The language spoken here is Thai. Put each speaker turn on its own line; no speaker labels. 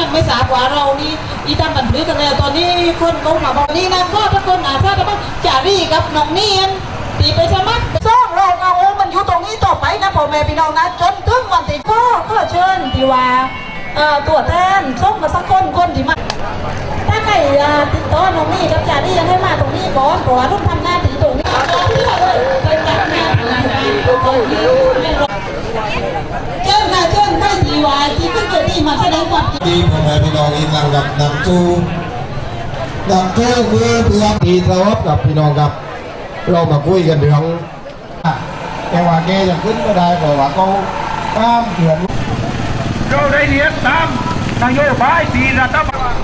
ยังไม่ทราบว่าเรานี่อีทำบันทึกกันแล้วตอนนี้คนเขามาบอกนี่นะก็ทุกคนอาทราบว่าจารีกับน้องนียนตีไปสมัครสร้างเราเอามันอยู่ตรงนี้ต่อไปนะพ่อแม่พี่น้องนะจนถึงวันที่ก็ก็เชิญทีว่าเอ่อตัวแทนส่งมาสักคนคนที่มาถ้าใครติดต่อน้องนี่กับจารียังให้มาตรงนี้ก่อนเพราะว่ารุ่นทำหน้าที่ตรงนี้เลยไปจัดงตรงนี้เชิญค่ะเชิญใครที่ว่าที่ขึ้นเกิดที่มาแสดง
ที่พ่อแม่พี่น้องอีกหลังกับนำจูนำจูเพื่อเพื่อทีทะเลาะกับพี่น้องครับ เรามาคุยกันเรื่องแต่ว่าแกยังขึ้นไม่ได้เพราะว่าเขาตามเขียน
เราได้เรียนตามนโยบายที่รัฐบาล